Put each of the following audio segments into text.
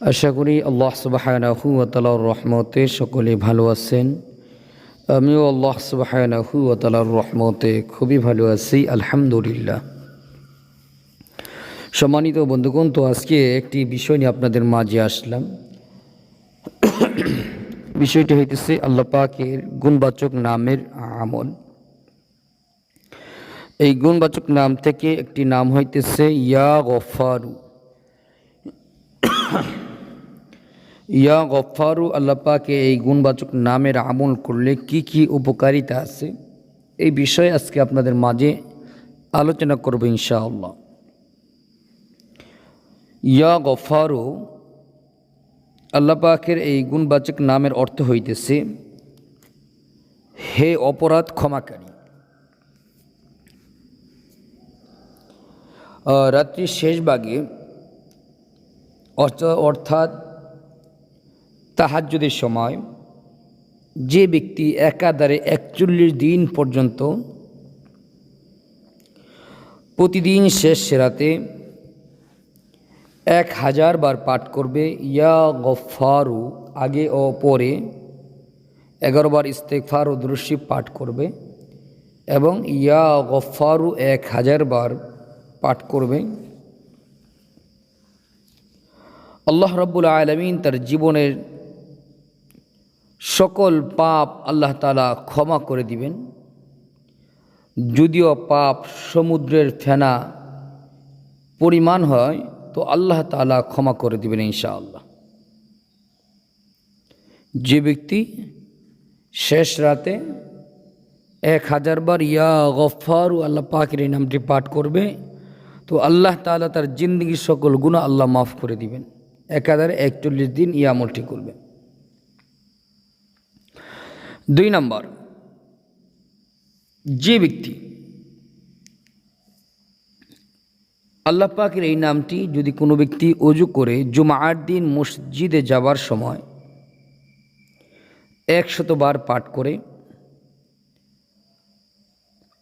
আশা করি আল্লাহ সুবাহানাহু তালার রহমতে সকলে ভালো আছেন। আমিও আল্লাহ সুবাহানাহু তালার রহমতে খুবই ভালো আছি, আলহামদুলিল্লাহ। সম্মানিত বন্ধুগণ, তো আজকে একটি বিষয় নিয়ে আপনাদের মাঝে আসলাম। বিষয়টি হইতেছে আল্লাহ পাকের গুণবাচক নামের আমল। এই গুণবাচক নাম থেকে একটি নাম হইতেছে ইয়া গফারু। ইয়া গফারু আল্লাহ পাকে এই গুণবাচক নামের আমল করলে কি কি উপকারিতা আছে? এই বিষয়ে আজকে আপনাদের মাঝে আলোচনা করব ইনশাআল্লাহ। ইয়া গফারু আল্লাহ পাকের এই গুণবাচক নামের অর্থ হইতেছে, হে অপরাধ ক্ষমাকারী। রাত্রির শেষ ভাগে অর্থাৎ তাহাজ্জুদের সময় যে ব্যক্তি একাধারে একচল্লিশ দিন পর্যন্ত প্রতিদিন শেষ সেরাতে এক হাজার বার পাঠ করবে, ইয়া গফারু আগে ও পরে এগারো বার ইস্তেকফার ও দৃশ্যি পাঠ করবে এবং ইয়া গফারু এক হাজার বার পাঠ করবে। আল্লাহ রব্বুল আলমিন তার জীবনের সকল পাপ আল্লাহ তালা ক্ষমা করে দিবেন। যদিও পাপ সমুদ্রের ফেনা পরিমাণ হয়, তো আল্লাহ তালা ক্ষমা করে দিবেন ইনশাআল্লাহ। যে ব্যক্তি শেষ রাতে এক হাজার বার ইয়া ও আল্লাহ পাকের এই নামটি পাঠ করবে, তো আল্লাহ তাআলা তার জিন্দগির সকল গুণা আল্লাহ মাফ করে দিবেন। একাধারে একচল্লিশ দিন এই আমলটি করবে। দুই নম্বর, যে ব্যক্তি আল্লাহ পাকের এই নামটি যদি কোনো ব্যক্তি অজু করে জুমার দিন মসজিদে যাবার সময় একশতবার পাঠ করে,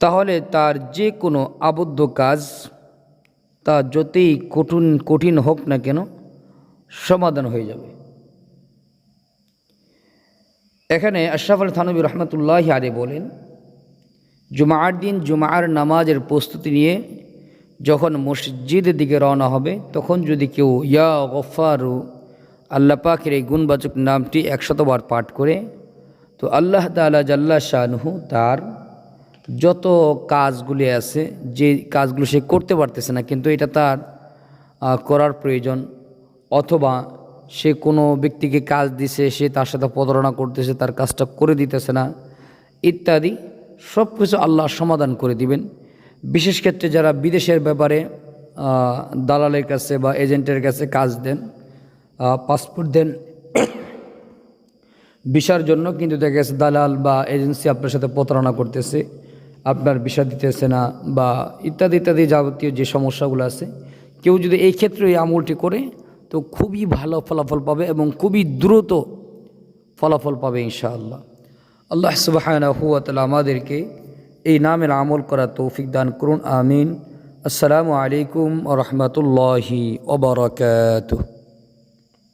তাহলে তার যে কোনো আবদ্ধ কাজ তা যতই কঠিন কঠিন হোক না কেন সমাধান হয়ে যাবে। এখানে আশরাফ আল থানবী রহমতুল্লাহ আরে বলেন, জুমার দিন জুমার নামাজের প্রস্তুতি নিয়ে যখন মসজিদের দিকে রওনা হবে, তখন যদি কেউ ইয়া গফারু আল্লাহ পাকের এই গুণবাচক নামটি একশতবার পাঠ করে, তো আল্লাহ তালা জাল্লা শাহনুহু তার যত কাজগুলি আছে, যে কাজগুলো সে করতে পারতেছে না, কিন্তু এটা তার করার প্রয়োজন, অথবা সে কোনো ব্যক্তিকে কাজ দিছে, সে তার সাথে প্রতারণা করতেছে, তার কাজটা করে দিতেছে না, ইত্যাদি সব কিছু আল্লাহ সমাধান করে দিবেন। বিশেষ ক্ষেত্রে যারা বিদেশের ব্যাপারে দালালের কাছে বা এজেন্টের কাছে কাজ দেন পাসপোর্ট দেন, ভিসার জন্য কিন্তু দেখা গেছে দালাল বা এজেন্সি আপনার সাথে প্রতারণা করতেছে, আপনার ভিসা দিতেছে না বা ইত্যাদি ইত্যাদি যাবতীয় যে সমস্যাগুলো আছে, কেউ যদি এই ক্ষেত্রে এই আমলটি করে তো খুবই ভালো ফলাফল পাবে এবং খুবই দ্রুত ফলাফল পাবে ইনশাআল্লাহ। আল্লাহ সুবাহ আমাদেরকে এই নামের আমল করা তৌফিক দান করুন, আমিন। আসসালামু আলাইকুম রহমতুল্লাহি ওবরাকাতুহ